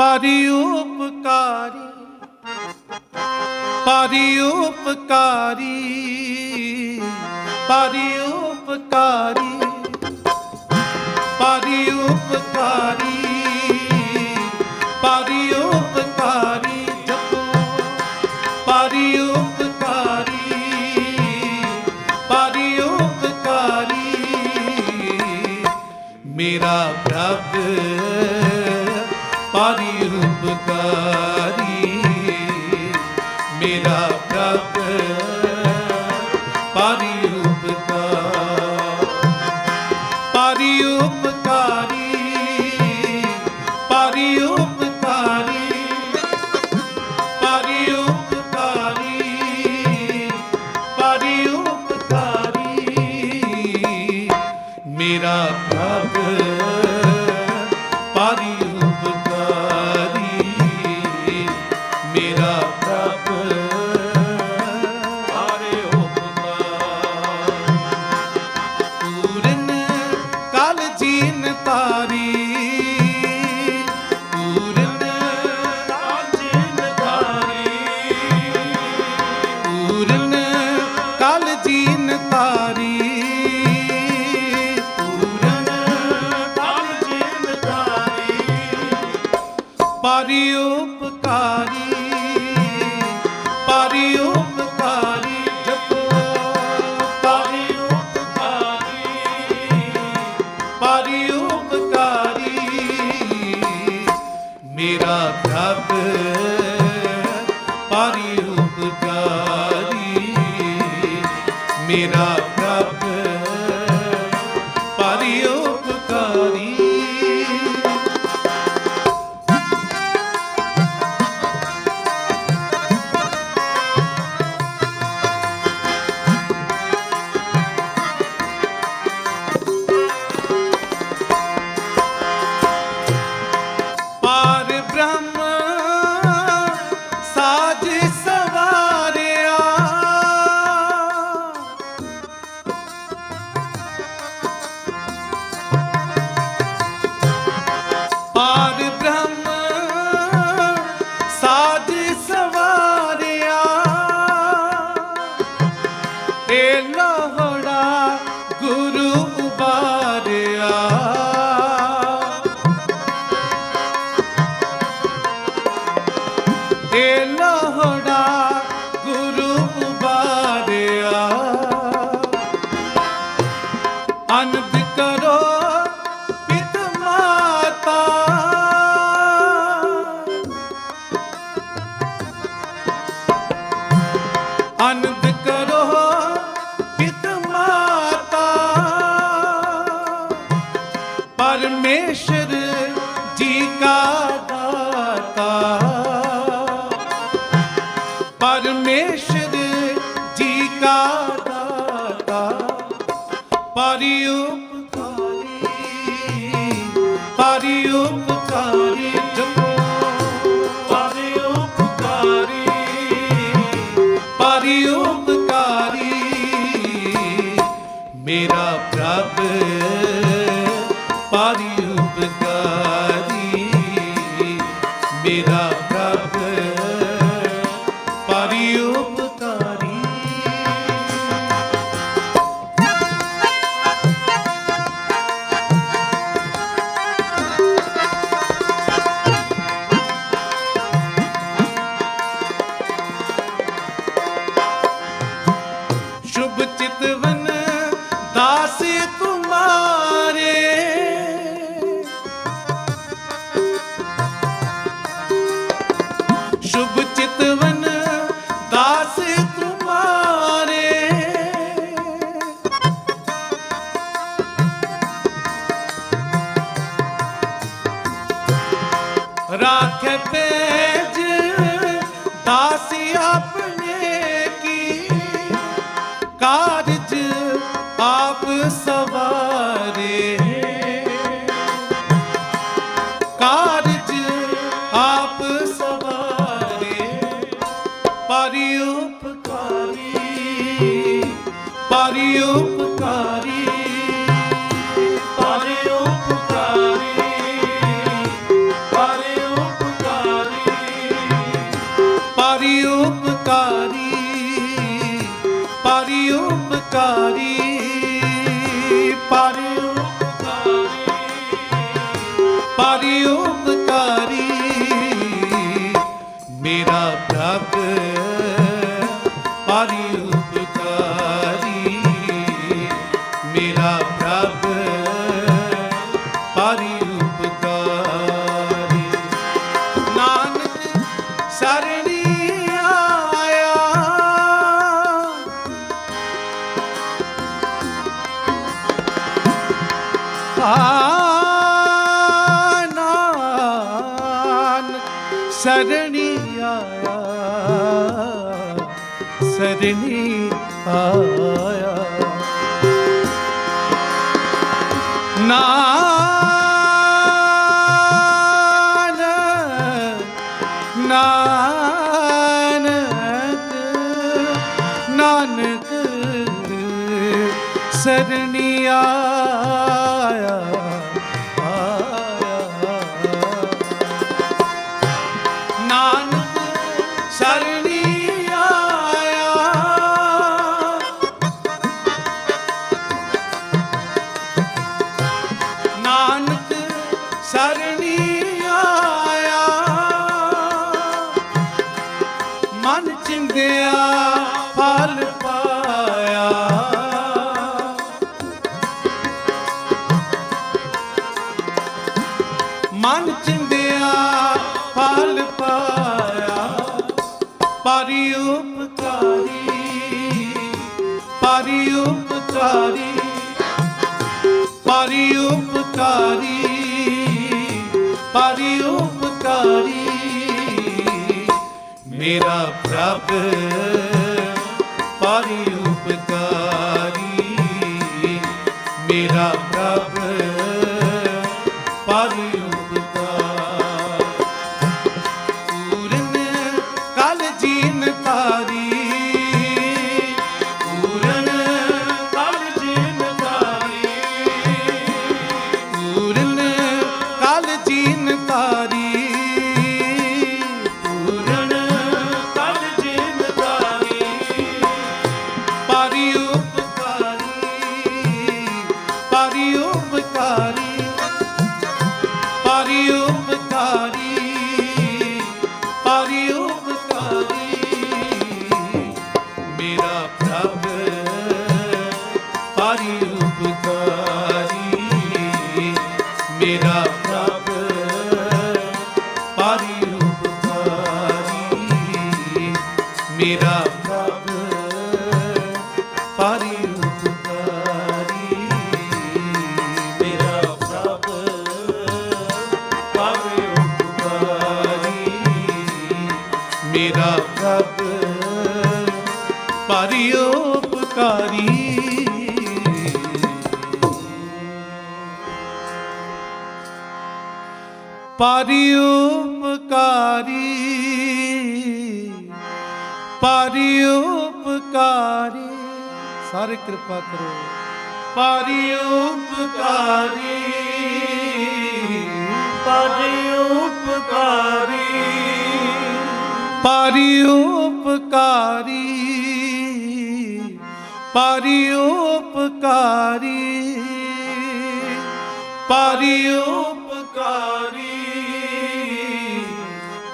ਪਰਿ ਉਪਕਾਰੀ ਪਰਿ ਉਪਕਾਰੀ ਪਰਿ ਉਪਕਾਰੀ ਪਰਿ ਉਪਕਾਰੀ। ਮੇਰਾ ਪ੍ਰਭ ਉਪਕਾਰੀ ਪਰਿ ਉਪਕਾਰੀ ਜਪੋ ਪਰਿ ਉਪਕਾਰੀ ਪਰਿ ਉਪਕਾਰੀ। ਮੇਰਾ ਪ੍ਰਭ ਪਾਰੀ ਉਪਕਾਰੀ ਮੇਰਾ ਏ ਲੋਹੜਾ ਗੁਰੂ ਉਬਾਰਿਆ। ਅਨੰਦ ਕਰੋ ਪਿਤ ਮਾਤਾ। ਅਨੰਦ ਹਰੀ ਉਪਕਾਰੀ ਹਰੀ ਉਪਕਾਰੀ ਜਪੋ ਪਰਿ ਉਪਕਾਰੀ ਪਰਿ ਉਪਕਾਰੀ ਮੇਰਾ ਪ੍ਰਭ ਹਰੀ ਉਪਕਾਰੀ ਆਪਨੇ ਕੀ ਕਾਰਜ ਆਪ ਸਵਾਰੇ? ਕਾਰਜ ਆਪ ਪਰਿਉਪ ਸਰਣੀ ਆਇਆ ਸਰਣੀ ਆਇਆ। ਨਾਨਕ ਨਾਨਕ ਨਾਨਕ ਸਰਣੀ ਆਇਆ। ਮਨ ਚਿੰਦਿਆ, ਫਲ ਪਾਇਆ। ਪਰਿ ਉਪਕਾਰੀ ਪਰਿ ਉਪਕਾਰੀ ਪਰਿ ਉਪਕਾਰੀ ਪਰਿ ਉਪਕਾਰੀ। ਮੇਰਾ ਪ੍ਰਭ, ਪਰਿ ਮੇਰਾ ਪਰਿ ਉਪਕਾਰੀ ਪਰਿ ਉਪਕਾਰੀ ਪਰਿ ਉਪਕਾਰੀ ਸਾਰੇ ਕਿਰਪਾ ਕਰੋ। ਪਰਿ ਉਪਕਾਰੀ ਪਰਿ ਉਪਕਾਰੀ ਪਾਰੀ ਉਪਕਾਰੀ ਪਾਰੀ ਉਪਕਾਰੀ ਪਾਰੀ ਉਪਕਾਰੀ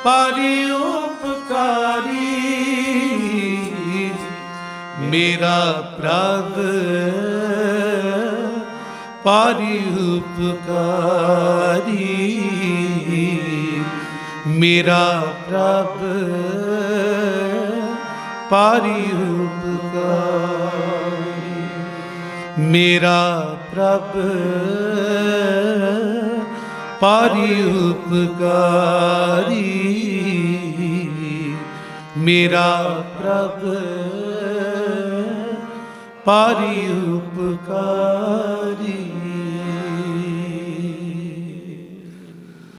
ਪਾਰੀ ਉਪਕਾਰੀ ਮੇਰਾ ਪ੍ਰਭ ਪਾਰੀ ਉਪਕਾਰੀ ਮੇਰਾ ਪ੍ਰਭ ਪਰਿ ਉਪਕਾਰੀ। ਮੇਰਾ ਪ੍ਰਭ ਪਰਿ ਉਪਕਾਰੀ। ਮੇਰਾ ਪ੍ਰਭ ਪਰਿ ਉਪਕਾਰੀ।